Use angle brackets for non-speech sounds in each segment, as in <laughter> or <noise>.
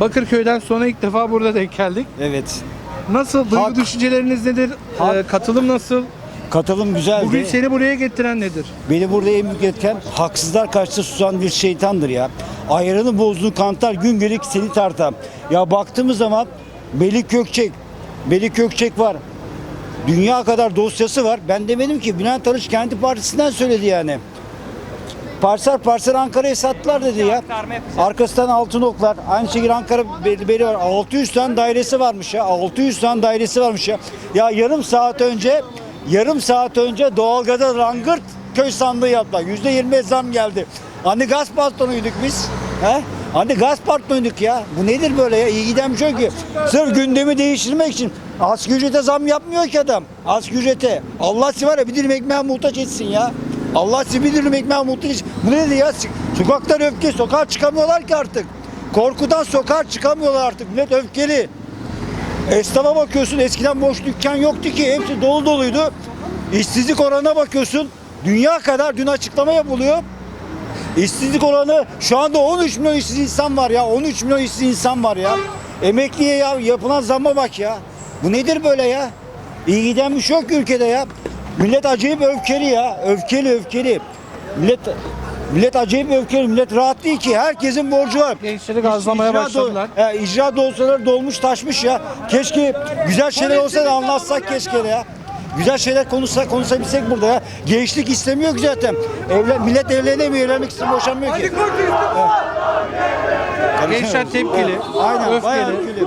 Bakırköy'den sonra ilk defa burada denk geldik. Evet. Nasıl? Duygu Hak. düşünceleriniz nedir? Hak. Ee, katılım nasıl? Katılım güzeldi. Bugün seni buraya getiren nedir? Beni burada en büyük etken haksızlar karşısında susan bir şeytandır ya. Ayranı bozduğu kantar gün gelir seni tartar. Ya baktığımız zaman Melik Gökçek, Melik Gökçek var. Dünya kadar dosyası var. Ben demedim ki Bülent Arıç kendi partisinden söyledi yani. Parsel parsel Ankara'ya sattılar dedi ya. Arkasından altın oklar. Aynı şekilde Ankara belli, var. 600 tane dairesi varmış ya. 600 tane dairesi varmış ya. Ya yarım saat önce yarım saat önce doğalgaza rangırt köy sandığı yaptılar. Yüzde yirmi zam geldi. Hani gaz patronuyduk biz. He? Hani gaz patronuyduk ya. Bu nedir böyle ya? İyi giden bir şey ki. Sırf gündemi değiştirmek için asgari ücrete zam yapmıyor ki adam. Asgari ücrete. Allah var ya bir dilim ekmeğe muhtaç etsin ya. Allah sizi bir dilim ekmeğe muhtaç etsin. Bu nedir ya? Sokaklar öfke. Sokağa çıkamıyorlar ki artık. Korkudan sokağa çıkamıyorlar artık. Millet öfkeli. Esnafa bakıyorsun eskiden boş dükkan yoktu ki hepsi dolu doluydu. İşsizlik oranına bakıyorsun dünya kadar dün açıklama yapılıyor. İşsizlik oranı şu anda 13 milyon işsiz insan var ya 13 milyon işsiz insan var ya. Emekliye ya yapılan zamma bak ya. Bu nedir böyle ya? İyi giden bir şey yok ülkede ya. Millet acayip öfkeli ya. Öfkeli öfkeli. Millet Millet acayip öfkeli. Millet rahat değil ki. Herkesin borcu var. Gençleri gazlamaya İcra do- başladılar. He, icra dosyaları dolmuş taşmış ya. Keşke güzel şeyler olsa da anlatsak keşke de ya. Güzel şeyler konuşsak konuşabilsek burada ya. Gençlik istemiyor ki zaten. Evlen, millet evlenemiyor, evlenmek için boşanmıyor ki. Gençler tepkili, Aynen, bayağı öfkeli.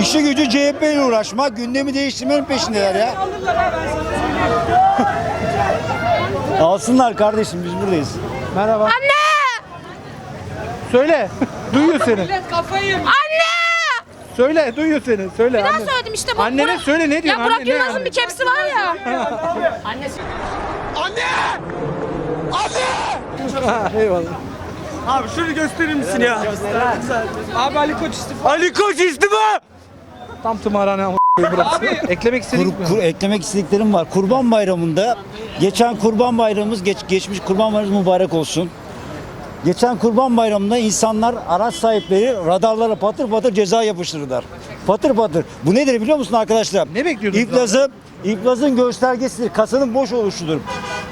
İşi gücü CHP ile uğraşmak, gündemi değiştirmenin peşindeler ya. <laughs> Alsınlar kardeşim biz buradayız. Merhaba. Anne! Söyle. <laughs> duyuyor seni. Anne! Söyle, duyuyor seni. Söyle. Ben anne. söyledim işte. Bu Annene Burak- söyle ne diyorsun? Ya Burak Anne, ne Yılmaz'ın yani? bir kepsi var ya. <laughs> Annesi. Ha, eyvallah. Abi şunu gösterir misin ya? Abi Ali Koç istifa. Ali Koç istifa! Tam tımarhane ama <laughs> burası. Eklemek istedik Kur, mi? kur- eklemek istediklerim var. Kurban Bayramı'nda geçen Kurban Bayramımız geç, geçmiş Kurban Bayramımız mübarek olsun. Geçen Kurban Bayramı'nda insanlar araç sahipleri radarlara patır patır ceza yapıştırdılar. Patır patır. Bu nedir biliyor musun arkadaşlar? Ne bekliyordunuz İplazı, İplazın göstergesidir. Kasanın boş oluşudur.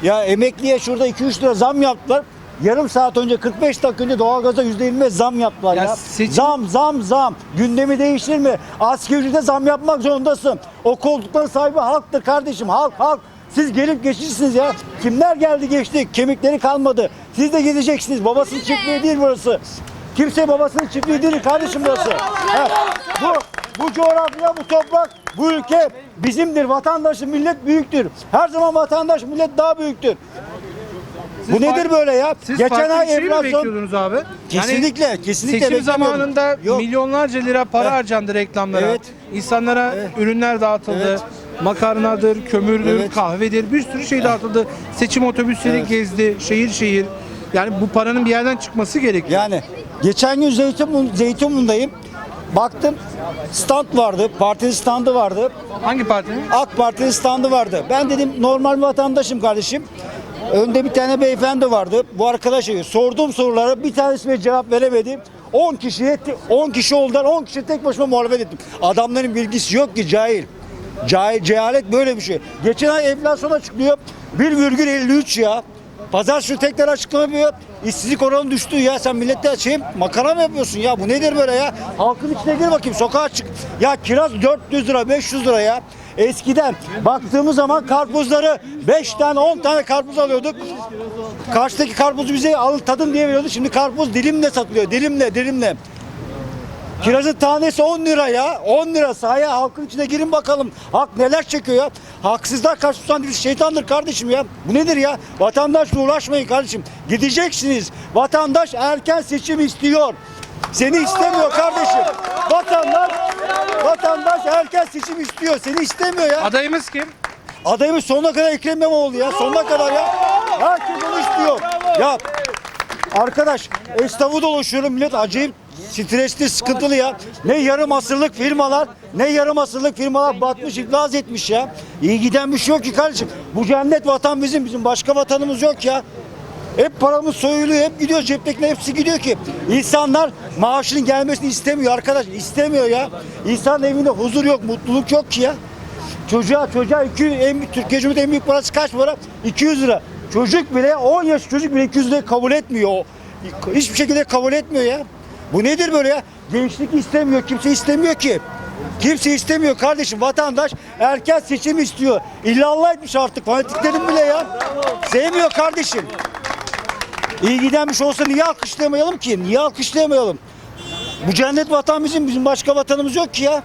Ya emekliye şurada 2-3 lira zam yaptılar. Yarım saat önce 45 dakika önce doğalgaza %25 zam yaptılar ya. Ya seçim- Zam zam zam. Gündemi değiştir mi? Asgari ücrete zam yapmak zorundasın. O koltukların sahibi halktır kardeşim. Halk halk. Siz gelip geçirsiniz ya. Kimler geldi geçti. Kemikleri kalmadı. Siz de gideceksiniz. Babasının çiftliği değil burası. Kimse babasının çiftliği değil kardeşim burası. Ha, bu, bu coğrafya, bu toprak, bu ülke bizimdir. Vatandaşı millet büyüktür. Her zaman vatandaş millet daha büyüktür. Siz bu nedir böyle ya? Siz Geçen farklı bir ay şey mi enflasyon bekliyordunuz abi? Kesinlikle, kesinlikle Seçim beklemiyordum. zamanında Yok. milyonlarca lira para Evet. harcandı reklamlara. Evet. İnsanlara ürünler dağıtıldı. Evet. Makarnadır, kömürdür, Evet. kahvedir bir sürü şey dağıtıldı. Seçim otobüsleri gezdi şehir şehir. Yani bu paranın bir yerden çıkması gerekiyor. Yani geçen gün Zeytinburnu, Zeytinburnu'ndayım. Baktım stand vardı, partinin standı vardı. Hangi partinin? AK Parti'nin standı vardı. Ben dedim normal bir vatandaşım kardeşim. Önde bir tane beyefendi vardı. Bu arkadaşa sorduğum sorulara bir tanesine cevap veremedim. 10 kişiye 10 kişi oldular. 10 kişi tek başıma muhalefet ettim. Adamların bilgisi yok ki cahil. Cahil, cehalet böyle bir şey. Geçen ay enflasyon açıklıyor. 1,53 ya. Pazar şu tekrar açıklama yapıyor. İşsizlik oranı düştü ya. Sen millette şey makara mı yapıyorsun ya? Bu nedir böyle ya? Halkın içine gir bakayım. Sokağa çık. Ya kiraz 400 lira, 500 lira ya. Eskiden baktığımız zaman karpuzları 5 tane 10 tane karpuz alıyorduk. Karşıdaki karpuzu bize alın tadın diye veriyordu. Şimdi karpuz dilimle satılıyor. Dilimle, dilimle. Kirazın tanesi 10 lira ya. 10 lira sahaya halkın içine girin bakalım. Halk neler çekiyor ya. Haksızlar karşı tutan şeytandır kardeşim ya. Bu nedir ya? Vatandaşla uğraşmayın kardeşim. Gideceksiniz. Vatandaş erken seçim istiyor. Seni istemiyor kardeşim. Vatandaş vatandaş erken seçim istiyor. Seni istemiyor ya. Adayımız kim? Adayımız sonuna kadar Ekrem İmamoğlu ya. Sonuna kadar ya. Herkes onu istiyor. Ya arkadaş esnafı dolaşıyorum millet acayip stresli sıkıntılı ya. Ne yarım asırlık firmalar ne yarım asırlık firmalar batmış iflas etmiş ya. İyi giden bir şey yok ki kardeşim. Bu cennet vatan bizim bizim başka vatanımız yok ya. Hep paramız soyuluyor, hep gidiyor ceptekiler hepsi gidiyor ki. İnsanlar maaşının gelmesini istemiyor arkadaş, istemiyor ya. İnsanın evinde huzur yok, mutluluk yok ki ya. Çocuğa çocuğa 200, en, Türkiye Cumhuriyeti en büyük parası kaç para? 200 lira. Çocuk bile 10 yaş çocuk bile 200 lirayı kabul etmiyor. O, hiçbir şekilde kabul etmiyor ya. Bu nedir böyle ya? Gençlik istemiyor, kimse istemiyor ki. Kimse istemiyor kardeşim. Vatandaş erken seçim istiyor. İllallah etmiş artık fanatiklerin bile ya. Sevmiyor kardeşim. İyi gidenmiş olsa niye alkışlayamayalım ki? Niye alkışlayamayalım? Bu cennet vatan bizim, bizim başka vatanımız yok ki ya.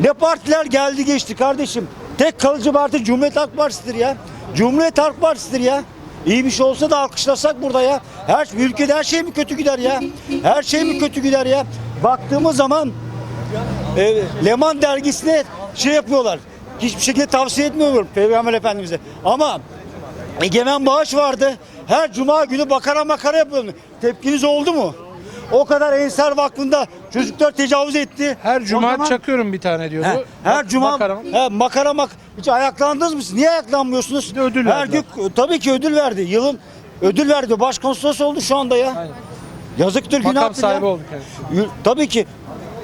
Ne partiler geldi geçti kardeşim. Tek kalıcı parti Cumhuriyet Halk Partisi'dir ya. Cumhuriyet Halk Partisi'dir ya. İyi bir şey olsa da alkışlasak burada ya. Her ülkede her şey mi kötü gider ya? Her şey mi kötü gider ya? Baktığımız zaman e, Leman dergisine şey yapıyorlar. Hiçbir şekilde tavsiye etmiyorum Peygamber Efendimiz'e. Ama Egemen Bağış vardı. Her cuma günü makara makara yapıyordum. Tepkiniz oldu mu? O kadar Ensar Vakfı'nda çocuklar tecavüz etti. Her cuma zaman- çakıyorum bir tane diyordu. He, her Bak- cuma bakarım. he, makara mak hiç ayaklandınız mı? Niye ayaklanmıyorsunuz? Bir de ödül her gün tabii ki ödül verdi. Yılın ödül verdi. Başkonsolos oldu şu anda ya. Aynen. Yazıktır Makam günahtır sahibi ya. oldu kendisi. Tabii ki.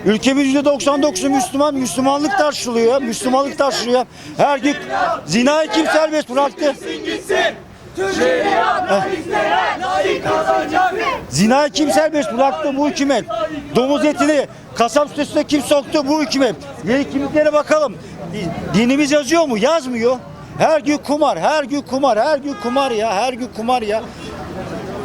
Ülkemiz %99'u Müslüman, Müslümanlık tartışılıyor ya, Müslümanlık tartışılıyor ya. Her gün zinayı kim serbest bıraktı? Zinayı kim serbest bıraktı? Bu hükümet. Domuz etini kasap sitesine kim soktu? Bu hükümet. Yeni kimliklere bakalım. Di- Dinimiz yazıyor mu? Yazmıyor. Her gün kumar, her gün kumar, her gün kumar ya, her gün kumar ya.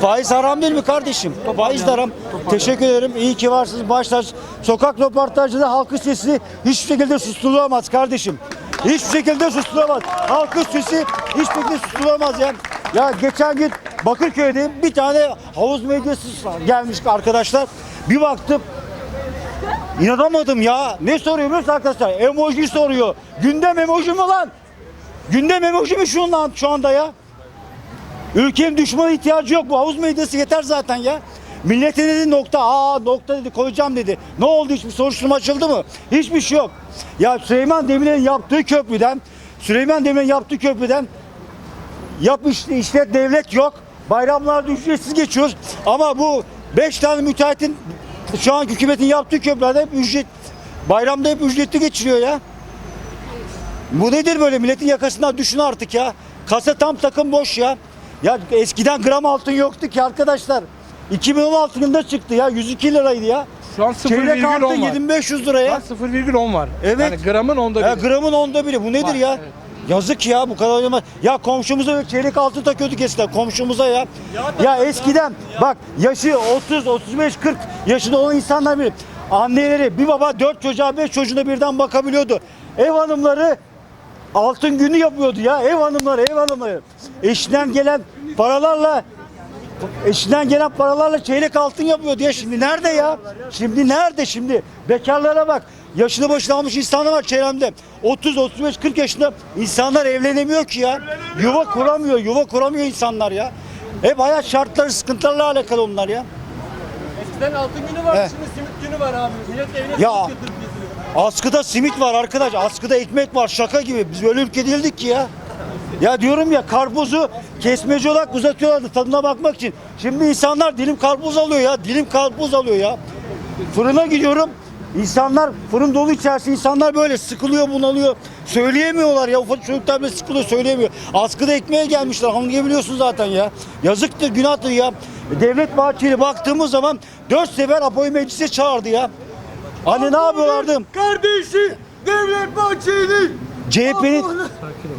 Faiz haram değil mi kardeşim? Faiz de haram. Teşekkür ederim. İyi ki varsınız. Başlar. Sokak röportajında halkın sesi hiçbir şekilde susturulamaz kardeşim. Hiçbir şekilde susturulamaz. Halkın sesi hiçbir şekilde susturulamaz ya. Ya geçen gün Bakırköy'de bir tane havuz medyası gelmiş arkadaşlar. Bir baktım İnanamadım ya. Ne soruyor biliyor arkadaşlar? Emoji soruyor. Gündem emoji mi lan? Gündem emoji mi şu an, şu anda ya? Ülkenin düşmana ihtiyacı yok. Bu havuz medyası yeter zaten ya. Millete dedi nokta, aa nokta dedi koyacağım dedi. Ne oldu hiçbir soruşturma açıldı mı? Hiçbir şey yok. Ya Süleyman Demirel'in yaptığı köprüden, Süleyman Demirel'in yaptığı köprüden yap işte işlet devlet yok. Bayramlarda ücretsiz geçiyoruz. Ama bu 5 tane müteahhitin şu an hükümetin yaptığı köprülerde hep ücret bayramda hep ücretli geçiriyor ya. Bu nedir böyle milletin yakasından düşün artık ya. Kasa tam takım boş ya. Ya eskiden gram altın yoktu ki arkadaşlar. 2016 yılında çıktı ya 102 liraydı ya. Şu an Çeyrek 0,10 altın var. 7500 lira Şu ya. an 0,10 var. Evet. Yani gramın onda Ya biri. gramın onda biri bu nedir Var, ya? evet. Yazık ya bu kadar oynama. Ya komşumuza çeyrek altın takıyorduk eskiden komşumuza ya. Ya eskiden bak yaşı 30, 35, 40 yaşında olan insanlar bile anneleri bir baba dört çocuğa beş çocuğuna birden bakabiliyordu. Ev hanımları altın günü yapıyordu ya ev hanımları ev hanımları. Eşinden gelen paralarla Eşinden gelen paralarla çeyrek altın yapıyordu ya şimdi nerede ya? Şimdi nerede şimdi? Bekarlara bak. Yaşını başına almış insanlar var çevremde. 30, 35, 40 yaşında insanlar evlenemiyor ki ya. Yuva kuramıyor, yuva kuramıyor insanlar ya. Hep hayat şartları, sıkıntılarla alakalı onlar ya. Eskiden altın günü var, He. şimdi simit günü var abi. Millet evine Ya. simit götürüp getiriyor. Askıda simit var arkadaş, askıda ekmek var şaka gibi. Biz böyle ülke değildik ki ya. Ya diyorum ya karpuzu kesmeci olarak uzatıyorlardı tadına bakmak için. Şimdi insanlar dilim karpuz alıyor ya, dilim karpuz alıyor ya. Fırına gidiyorum. İnsanlar fırın dolu içerisinde insanlar böyle sıkılıyor bunalıyor. Söyleyemiyorlar ya ufak çocuklar bile sıkılıyor söyleyemiyor. Askıda ekmeğe gelmişler anlayabiliyorsun zaten ya. Yazıktır günahtır ya. Devlet Bahçeli baktığımız zaman dört sefer Apo'yu meclise çağırdı ya. Hani ne yapıyorlardı? Kardeşi Devlet Bahçeli. CHP'nin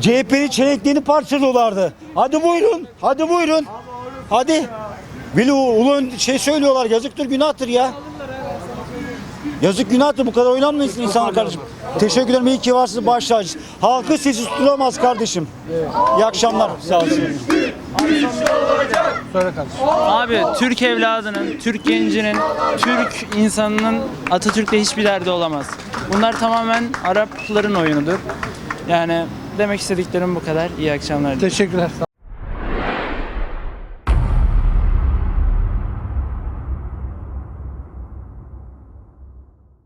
CHP'nin çelenklerini parçalıyorlardı. Hadi buyurun. Hadi buyurun. Hadi. Veli Ulu şey söylüyorlar yazıktır günahtır ya. Yazık günahtır bu kadar oynanmayın insanlar kardeşim. Teşekkür ederim iyi ki varsınız baş tacı. Halkı sesi tutulamaz kardeşim. İyi akşamlar. Sağ olun. Söyle kardeşim. Abi Türk evladının, Türk gencinin, Türk insanının Atatürk'le hiçbir derdi olamaz. Bunlar tamamen Arapların oyunudur. Yani demek istediklerim bu kadar. İyi akşamlar. Teşekkürler.